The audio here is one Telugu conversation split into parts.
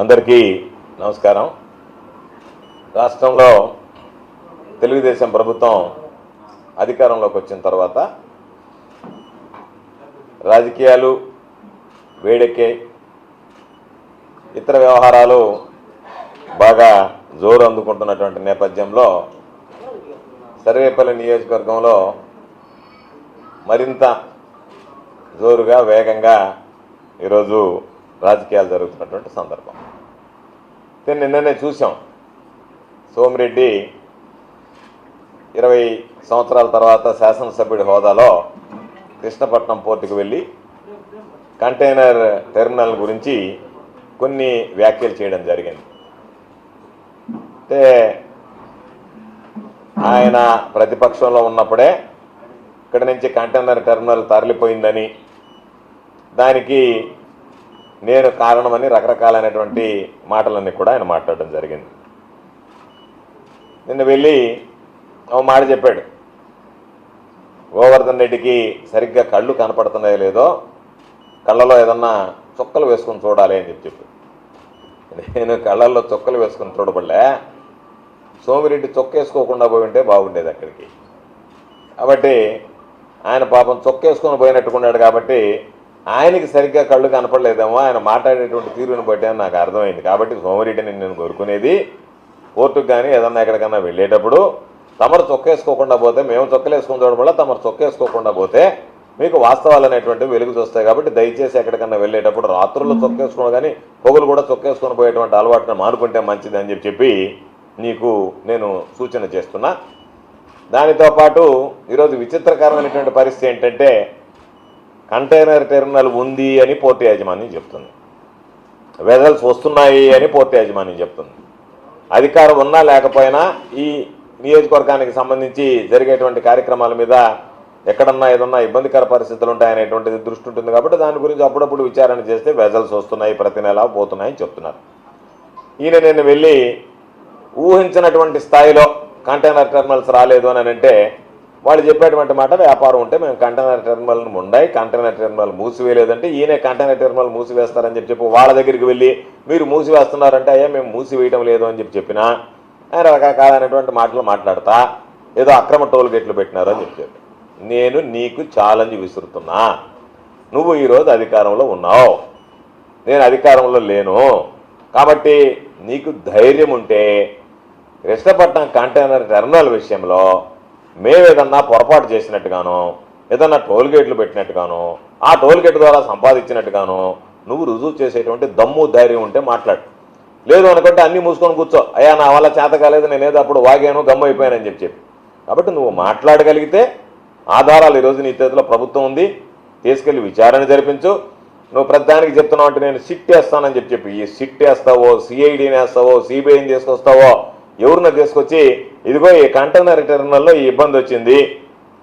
అందరికీ నమస్కారం. రాష్ట్రంలో తెలుగుదేశం ప్రభుత్వం అధికారంలోకి వచ్చిన తర్వాత రాజకీయాలు వేడెక్కే ఇతర వ్యవహారాలు బాగా జోరు అందుకుంటున్నటువంటి నేపథ్యంలో సర్వేపల్లి నియోజకవర్గంలో మరింత జోరుగా వేగంగా ఈరోజు రాజకీయాలు జరుగుతున్నటువంటి సందర్భం. నేను నిన్ననే చూసాం సోమిరెడ్డి ఇరవై సంవత్సరాల తర్వాత శాసనసభ్యుడి హోదాలో కృష్ణపట్నం పోర్టుకు వెళ్ళి కంటైనర్ టెర్మినల్ గురించి కొన్ని వ్యాఖ్యలు చేయడం జరిగింది. అంటే ఆయన ప్రతిపక్షంలో ఉన్నప్పుడే ఇక్కడ నుంచి కంటైనర్ టెర్మినల్ తరలిపోయిందని దానికి నేను కారణమని రకరకాలైనటువంటి మాటలన్నీ కూడా ఆయన మాట్లాడడం జరిగింది. నిన్న వెళ్ళి ఓ మాట చెప్పాడు. గోవర్ధన్ రెడ్డికి సరిగ్గా కళ్ళు కనపడుతున్నాయో లేదో కళ్ళలో ఏదన్నా చుక్కలు వేసుకొని చూడాలి అని చెప్పి చెప్పి నేను కళ్ళల్లో చుక్కలు వేసుకొని చూడబడలే. సోమిరెడ్డి చొక్కేసుకోకుండా పోయి ఉంటే బాగుండేది అక్కడికి. కాబట్టి ఆయన పాపం చొక్కేసుకొని పోయినట్టుకున్నాడు కాబట్టి ఆయనకి సరిగ్గా కళ్ళు కనపడలేదేమో ఆయన మాట్లాడేటువంటి తీరుని బట్టి నాకు అర్థమైంది. కాబట్టి సోమిరెడ్డిని నేను కోరుకునేది కోర్టుకు కానీ ఏదన్నా ఎక్కడికన్నా వెళ్ళేటప్పుడు తమరు చొక్కేసుకోకుండా పోతే మేము చొక్కలేసుకుని వల్ల తమరు చొక్కేసుకోకుండా పోతే మీకు వాస్తవాలు అనేటువంటివి వెలుగు చూస్తాయి కాబట్టి దయచేసి ఎక్కడికన్నా వెళ్ళేటప్పుడు రాత్రుల్లో చొక్కేసుకోవడం కానీ పొగులు కూడా చొక్కేసుకొని పోయేటువంటి అలవాటును మానుకుంటే మంచిది అని చెప్పి చెప్పి నీకు నేను సూచన చేస్తున్నా. దానితో పాటు ఈరోజు విచిత్రకరమైనటువంటి పరిస్థితి ఏంటంటే కంటైనర్ టెర్మినల్ ఉంది అని పోర్టు యాజమాన్యం చెప్తుంది. వెజల్స్ వస్తున్నాయి అని పోర్టు యాజమాన్యం చెప్తుంది. అధికారం ఉన్నా లేకపోయినా ఈ నియోజకవర్గానికి సంబంధించి జరిగేటువంటి కార్యక్రమాల మీద ఎక్కడన్నా ఏదన్నా ఇబ్బందికర పరిస్థితులు ఉంటాయనేటువంటిది దృష్టి ఉంటుంది కాబట్టి దాని గురించి అప్పుడప్పుడు విచారణ చేస్తే వెజల్స్ వస్తున్నాయి ప్రతి నెల పోతున్నాయని చెప్తున్నారు. ఈయన నేను వెళ్ళి ఊహించినటువంటి స్థాయిలో కంటైనర్ టెర్మినల్స్ రాలేదు అని అంటే వాళ్ళు చెప్పేటువంటి మాట వ్యాపారం ఉంటే మేము కంటైనర్ టెర్మినల్ ఉండాయి కంటైనర్ టెర్మినల్ మూసివేయలేదంటే ఈయనే కంటైనర్ టెర్మినల్ మూసివేస్తారని చెప్పి చెప్పి వాళ్ళ దగ్గరికి వెళ్ళి మీరు మూసివేస్తున్నారంటే అయ్యా మేము మూసివేయడం లేదు అని చెప్పి చెప్పినా ఆయన రకరకాలైనటువంటి మాటలు మాట్లాడతా ఏదో అక్రమ టోల్ గేట్లు పెట్టినారు అని చెప్పారు నేను నీకు ఛాలెంజ్ విసురుతున్నా. నువ్వు ఈరోజు అధికారంలో ఉన్నావు. నేను అధికారంలో లేను. కాబట్టి నీకు ధైర్యం ఉంటే కృష్ణపట్నం కంటైనర్ టెర్మినల్ విషయంలో మేమేదన్నా పొరపాటు చేసినట్టుగానో ఏదన్నా టోల్ గేట్లు ఆ టోల్ గేట్ ద్వారా సంపాదించినట్టుగానో నువ్వు రుజువు చేసేటువంటి దమ్ము ధైర్యం ఉంటే మాట్లాడు. లేదు అనుకుంటే అన్నీ మూసుకొని కూర్చో. అయ్యా నా వల్ల చేత కాలేదు నేనేదో అప్పుడు వాగాను గమ్ము అయిపోయానని చెప్పి చెప్పి. కాబట్టి నువ్వు మాట్లాడగలిగితే ఆధారాలు ఈరోజు నీ చేతిలో ప్రభుత్వం ఉంది. తీసుకెళ్ళి విచారణ జరిపించు. నువ్వు ప్రతిదానికి చెప్తున్నావు అంటే నేను సిట్ వేస్తానని చెప్పి చెప్పి. ఈ సిట్ వేస్తావో సిఐడిని వేస్తావో సిబిఐని తీసుకొస్తావో ఎవరినో తీసుకొచ్చి ఇదిగో ఈ కంటైనర్ టెర్మినల్లో ఈ ఇబ్బంది వచ్చింది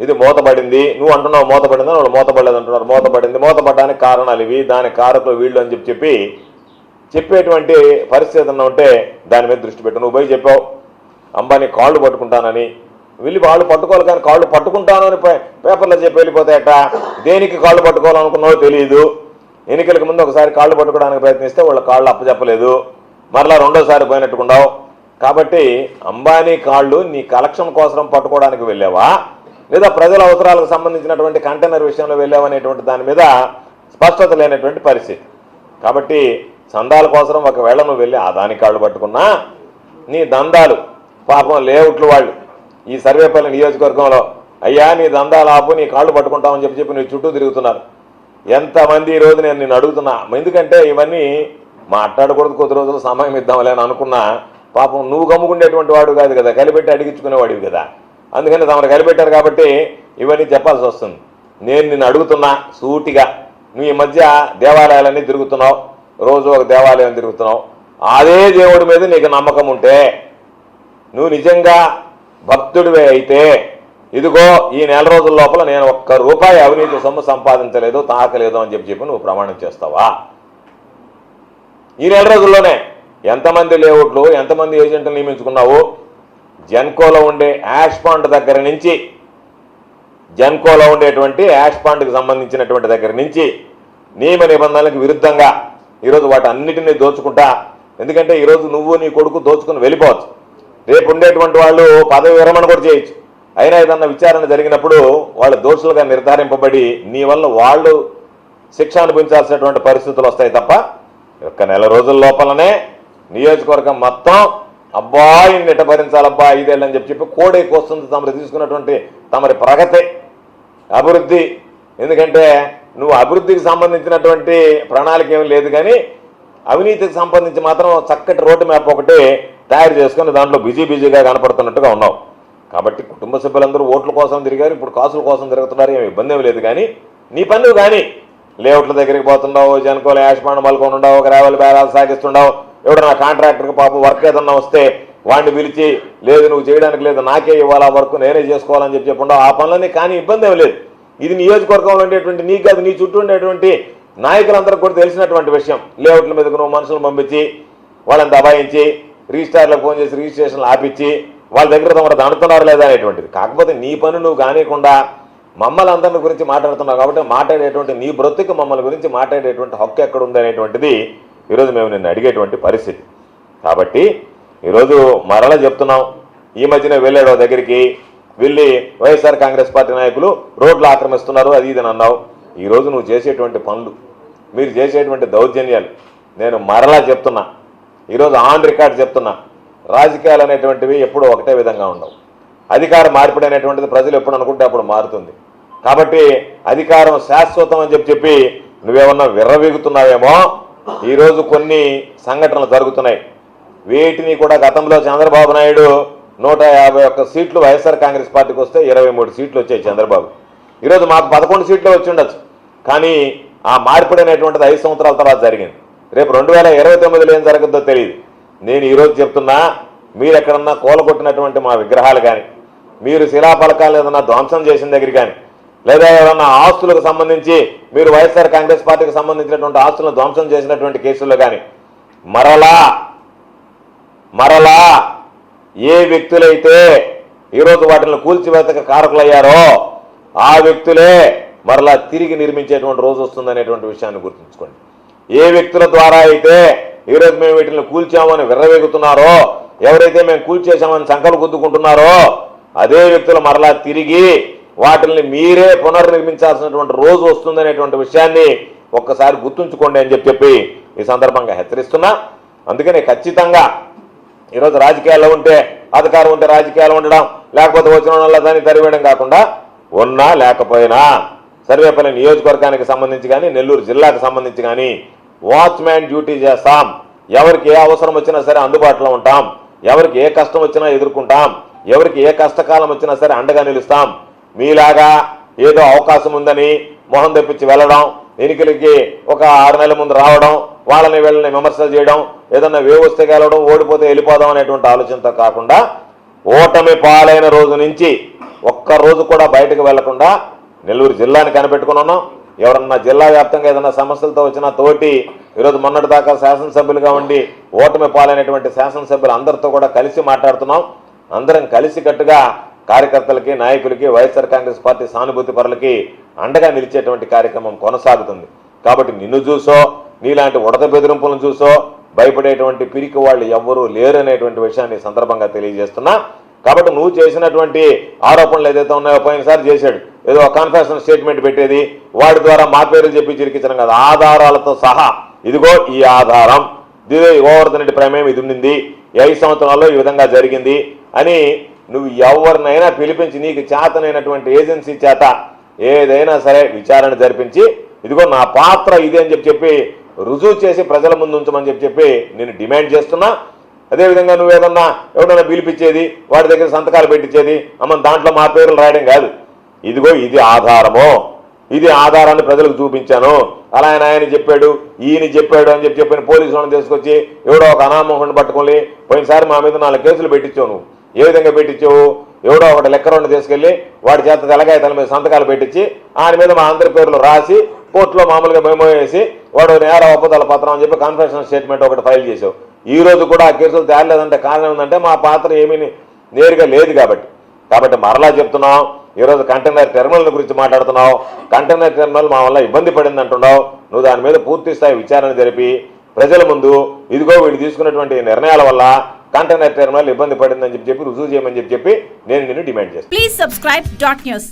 ఇది మూతపడింది నువ్వు అంటున్నావు మూతపడింది వాళ్ళు మూతపడలేదు అంటున్నారు. మూతపడింది మూతపడడానికి కారణాలు ఇవి దాని కారకులు వీళ్ళు అని చెప్పి చెప్పి చెప్పేటువంటి పరిస్థితి ఉంటే దాని మీద దృష్టి పెట్టు. నువ్వు పోయి చెప్పావు అంబానీ కాళ్ళు పట్టుకుంటానని. వెళ్ళి వాళ్ళు పట్టుకోవాలి కానీ కాళ్ళు పట్టుకుంటాను అని పేపర్లో చెప్పి వెళ్ళిపోతాయట. దేనికి కాళ్ళు పట్టుకోవాలనుకున్నావో తెలియదు. ఎన్నికలకు ముందు ఒకసారి కాళ్ళు పట్టుకోవడానికి ప్రయత్నిస్తే వాళ్ళ కాళ్ళు అప్పచెప్పలేదు మరలా రెండోసారి పోయినట్టుకుండావు కాబట్టి అంబానీ కాళ్ళు నీ కలెక్షన్ కోసం పట్టుకోవడానికి వెళ్ళావా? లేదా ప్రజల అవసరాలకు సంబంధించినటువంటి కంటైనర్ విషయంలో వెళ్ళావు అనేటువంటి దాని మీద స్పష్టత లేనటువంటి పరిస్థితి. కాబట్టి చందాల కోసం ఒకవేళ నువ్వు వెళ్ళి అదాని కాళ్ళు పట్టుకున్నా నీ దందాలు పాపం లేఅవుట్లు వాళ్ళు ఈ సర్వేపల్లి నియోజకవర్గంలో అయ్యా నీ దందాలు ఆపు నీ కాళ్ళు పట్టుకుంటామని చెప్పి చెప్పి నీ చుట్టూ తిరుగుతున్నారు. ఎంతమంది ఈ రోజు నేను నిన్ను అడుగుతున్నా? ఎందుకంటే ఇవన్నీ మాట్లాడకూడదు కొద్ది రోజులు సమయం ఇద్దాంలే అనుకున్నా పాపం నువ్వు గమ్ముకుండేటువంటి వాడు కాదు కదా కలిపెట్టి అడిగించుకునేవాడివి కదా. అందుకని తమరు కలిపెట్టారు కాబట్టి ఇవన్నీ చెప్పాల్సి వస్తుంది. నేను నిన్ను అడుగుతున్నా సూటిగా. నువ్వు ఈ మధ్య దేవాలయాలన్నీ తిరుగుతున్నావు రోజు ఒక దేవాలయం తిరుగుతున్నావు. అదే దేవుడి మీద నీకు నమ్మకం ఉంటే నువ్వు నిజంగా భక్తుడివే అయితే ఇదిగో ఈ నెల రోజుల లోపల నేను ఒక్క రూపాయి అవినీతి సొమ్ము సంపాదించలేదు తాకలేదు అని చెప్పి చెప్పి నువ్వు ప్రమాణం చేస్తావా? ఈ నెల రోజుల్లోనే ఎంతమంది లేఅవుట్లు ఎంతమంది ఏజెంట్లు నియమించుకున్నావు జెన్కోలో ఉండే యాష్ పాండ్ దగ్గర నుంచి జెన్కోలో ఉండేటువంటి యాష్ పాండ్కి సంబంధించినటువంటి దగ్గర నుంచి నియమ నిబంధనలకు విరుద్ధంగా ఈరోజు వాటి అన్నిటినీ దోచుకుంటా ఎందుకంటే ఈరోజు నువ్వు నీ కొడుకు దోచుకుని వెళ్ళిపోవచ్చు. రేపు ఉండేటువంటి వాళ్ళు పదవి విరమణ కూడా చేయొచ్చు. అయినా ఏదన్నా విచారణ జరిగినప్పుడు వాళ్ళు దోషులుగా నిర్ధారింపబడి నీ వల్ల వాళ్ళు శిక్ష అనుభవించాల్సినటువంటి పరిస్థితులు వస్తాయి తప్ప ఒక్క నెల రోజుల లోపలనే నియోజకవర్గం మొత్తం అబ్బా ఇన్నిట భరించాలబ్బా ఐదేళ్ళని చెప్పి చెప్పి కోడే కోస్తుంది తమరు తీసుకున్నటువంటి తమరి ప్రగతి అభివృద్ధి. ఎందుకంటే నువ్వు అభివృద్ధికి సంబంధించినటువంటి ప్రణాళిక ఏమి లేదు కానీ అవినీతికి సంబంధించి మాత్రం చక్కటి రోడ్డు మ్యాప్ ఒకటి తయారు చేసుకుని దాంట్లో బిజీ బిజీగా కనపడుతున్నట్టుగా ఉన్నావు. కాబట్టి కుటుంబ సభ్యులందరూ ఓట్ల కోసం తిరిగారు ఇప్పుడు కాసుల కోసం తిరుగుతున్నారు ఏమి ఇబ్బంది ఏమి లేదు కానీ నీ పని కానీ లేఅవుట్ల దగ్గరికి పోతుండవు జనకోల యాష్మాండ మలుకొని ఉండవు ఒక రేవల బేరాలు సాగిస్తుండవు ఎవడన్నా కాంట్రాక్టర్కి పాపం వర్క్ ఏదన్నా వస్తే వాడిని పిలిచి లేదు నువ్వు చేయడానికి లేదు నాకే ఇవ్వాలి ఆ వర్క్ నేనే చేసుకోవాలని చెప్పి చెప్పుండవు ఆ పనులన్నీ కానీ ఇబ్బంది ఏమి లేదు. ఇది నియోజకవర్గంలో ఉండేటువంటి నీకు కాదు నీ చుట్టూ ఉండేటువంటి నాయకులందరికీ కూడా తెలిసినటువంటి విషయం. లేఅవుట్ల మీదకు నువ్వు మనుషులను పంపించి వాళ్ళని దబాయించి రిజిస్టార్లకు ఫోన్ చేసి రిజిస్ట్రేషన్లు ఆపించి వాళ్ళ దగ్గర తమరు దండుతున్నారు లేదా అనేటువంటిది. కాకపోతే నీ పని నువ్వు కానియకుండా మమ్మల్ని అందరిని గురించి మాట్లాడుతున్నావు కాబట్టి మాట్లాడేటువంటి నీ బ్రతుకు మమ్మల్ని గురించి మాట్లాడేటువంటి హక్కు ఎక్కడ ఉంది అనేటువంటిది ఈరోజు మేము నిన్ను అడిగేటువంటి పరిస్థితి. కాబట్టి ఈరోజు మరలా చెప్తున్నాం ఈ మధ్యనే వెళ్ళాడు దగ్గరికి వెళ్ళి వైఎస్ఆర్ కాంగ్రెస్ పార్టీ నాయకులు రోడ్లు ఆక్రమిస్తున్నారు అది ఇది అన్నావు. ఈరోజు నువ్వు చేసేటువంటి పనులు మీరు చేసేటువంటి దౌర్జన్యాలు నేను మరలా చెప్తున్నా. ఈరోజు ఆన్ రికార్డ్ చెప్తున్నా రాజకీయాలు అనేటువంటివి ఎప్పుడూ ఒకటే విధంగా ఉండవు. అధికార మార్పిడి అనేటువంటిది ప్రజలు ఎప్పుడు అనుకుంటే అప్పుడు మారుతుంది. కాబట్టి అధికారం శాశ్వతం అని చెప్పి చెప్పి నువ్వేమన్నా విర్రవీగుతున్నావేమో ఈరోజు కొన్ని సంఘటనలు జరుగుతున్నాయి. వీటిని కూడా గతంలో చంద్రబాబు నాయుడు నూట యాభై ఒక్క సీట్లు వైఎస్ఆర్ కాంగ్రెస్ పార్టీకి వస్తే ఇరవై మూడు సీట్లు వచ్చాయి చంద్రబాబు. ఈరోజు మాకు పదకొండు సీట్లు వచ్చి ఉండొచ్చు. కానీ ఆ మార్పుడైనటువంటిది ఐదు సంవత్సరాల తర్వాత జరిగింది. రేపు రెండు వేల ఇరవై తొమ్మిదిలో ఏం జరుగుతుందో తెలియదు. నేను ఈరోజు చెప్తున్నా మీరు ఎక్కడన్నా కూలగొట్టినటువంటి మా విగ్రహాలు కానీ మీరు శిలాఫలకాలు ఏదన్నా ధ్వంసం చేసిన దగ్గర కానీ లేదా ఎవరన్నా ఆస్తులకు సంబంధించి మీరు వైఎస్ఆర్ కాంగ్రెస్ పార్టీకి సంబంధించినటువంటి ఆస్తులను ధ్వంసం చేసినటువంటి కేసుల్లో కానీ మరలా మరలా ఏ వ్యక్తులైతే ఈరోజు వాటిని కూల్చివేతకు కారకులయ్యారో ఆ వ్యక్తులే మరలా తిరిగి నిర్మించేటువంటి రోజు వస్తుందనేటువంటి విషయాన్ని గుర్తుంచుకోండి. ఏ వ్యక్తుల ద్వారా అయితే ఈరోజు మేము వీటిని కూల్చామని విర్రవేగుతున్నారో ఎవరైతే మేము కూల్చేశామని సంకలు గుద్దుకుంటున్నారో అదే వ్యక్తులు మరలా తిరిగి వాటిని మీరే పునర్నిర్మించాల్సినటువంటి రోజు వస్తుందనేటువంటి విషయాన్ని ఒక్కసారి గుర్తుంచుకోండి అని చెప్పి చెప్పి ఈ సందర్భంగా హెచ్చరిస్తున్నా. అందుకని ఖచ్చితంగా ఈరోజు రాజకీయాల్లో ఉంటే అధికారం ఉంటే రాజకీయాలు ఉండడం లేకపోతే వచ్చిన వాళ్ళ దాన్ని తరివేయడం కాకుండా ఉన్నా లేకపోయినా సర్వేపల్లి నియోజకవర్గానికి సంబంధించి కానీ నెల్లూరు జిల్లాకు సంబంధించి కానీ వాచ్మ్యాన్ డ్యూటీ చేస్తాం. ఎవరికి ఏ అవసరం వచ్చినా సరే అందుబాటులో ఉంటాం. ఎవరికి ఏ కష్టం వచ్చినా ఎదుర్కొంటాం. ఎవరికి ఏ కష్టకాలం వచ్చినా సరే అండగా నిలుస్తాం. మీలాగా ఏదో అవకాశం ఉందని మొహం తెప్పించి వెళ్ళడం ఎన్నికలకి ఒక ఆరు నెలల ముందు రావడం వాళ్ళని వీళ్ళని విమర్శలు చేయడం ఏదన్నా వేవ్ వస్తే గెలవడం ఓడిపోతే వెళ్ళిపోదాం అనేటువంటి ఆలోచనతో కాకుండా ఓటమి పాలైన రోజు నుంచి ఒక్క రోజు కూడా బయటకు వెళ్ళకుండా నెల్లూరు జిల్లాని కనిపెట్టుకుని ఉన్నాం. ఎవరన్నా జిల్లా వ్యాప్తంగా ఏదైనా సమస్యలతో వచ్చినా తోటి ఈరోజు మొన్నటి దాకా శాసనసభ్యులుగా ఉండి ఓటమి పాలైనటువంటి శాసనసభ్యులు అందరితో కూడా కలిసి మాట్లాడుతున్నాం. అందరం కలిసికట్టుగా కార్యకర్తలకి నాయకులకి వైఎస్ఆర్ కాంగ్రెస్ పార్టీ సానుభూతి పరులకి అండగా నిలిచేటువంటి కార్యక్రమం కొనసాగుతుంది. కాబట్టి నిన్ను చూసో నీలాంటి ఉడత బెదిరింపులను చూసో భయపడేటువంటి పిరికి వాళ్ళు ఎవ్వరూ లేరు అనేటువంటి విషయాన్ని సందర్భంగా తెలియజేస్తున్నా. కాబట్టి నువ్వు చేసినటువంటి ఆరోపణలు ఏదైతే ఉన్నాయో పోయినసారి చేశాడు. ఏదో కన్ఫెషన్ స్టేట్మెంట్ పెట్టేది వాడి ద్వారా మా పేర్లు చెప్పి చిరికించడం కదా ఆధారాలతో సహా. ఇదిగో ఈ ఆధారం. ఇదిగో ఈ గోవర్ధన్ రెడ్డి ప్రమేయం ఇది ఉండింది. ఐదు సంవత్సరాల్లో ఈ విధంగా జరిగింది అని నువ్వు ఎవరినైనా పిలిపించి నీకు చేతనైనటువంటి ఏజెన్సీ చేత ఏదైనా సరే విచారణ జరిపించి ఇదిగో నా పాత్ర ఇదే అని చెప్పి చెప్పి రుజువు చేసి ప్రజల ముందు ఉంచమని చెప్పి చెప్పి నేను డిమాండ్ చేస్తున్నా. అదేవిధంగా నువ్వు ఏదన్నా ఎవడన్నా పిలిపించేది వాడి దగ్గర సంతకాలు పెట్టించేది అమ్మ దాంట్లో మా పేర్లు రాయడం కాదు. ఇదిగో ఇది ఆధారము. ఇది ఆధారాన్ని ప్రజలకు చూపించాను. అలా ఆయన ఆయన చెప్పాడు ఈయన చెప్పాడు అని చెప్పి చెప్పిన పోలీసు వాళ్ళని తీసుకొచ్చి ఎవడో ఒక అనామోహన్ పట్టుకొని పోయినసారి మా మీద నాలుగు కేసులు పెట్టించావు నువ్వు. ఏ విధంగా పెట్టించావు? ఎవడో ఒకటి లెక్కరోని తీసుకెళ్ళి వాడి చేత తెలగాయతల మీద సంతకాలు పెట్టించి ఆయన మీద మా అందరి పేర్లు రాసి కోర్టులో మామూలుగా మెమో వేసి వాడు నేర ఒప్పుదల పత్రం అని చెప్పి కన్ఫెషన్ స్టేట్మెంట్ ఒకటి ఫైల్ చేసావు ఈ రోజు కూడా ఆ కేసులు తేలలేదంటే కారణం ఏంటంటే మా పాత్ర ఏమీ నేరుగా లేదు కాబట్టి. కాబట్టి మరలా చెప్తున్నాం ఈరోజు కంటైనర్ టెర్మినల్ గురించి మాట్లాడుతున్నావు. కంటైనర్ టెర్మినల్ మా వల్ల ఇబ్బంది పడింది అంటున్నావు. నువ్వు దాని మీద పూర్తి స్థాయి విచారణ జరిపి ప్రజల ముందు ఇదిగో వీళ్ళు తీసుకున్నటువంటి నిర్ణయాల వల్ల కంటైనర్ టెర్మినల్ ఇబ్బంది పడిందని చెప్పి రుజువు చేయమని చెప్పి చెప్పి నేను నిన్ను డిమాండ్ చేస్తాను ప్లీజ్ సబ్స్క్రైబ్ డాట్ న్యూస్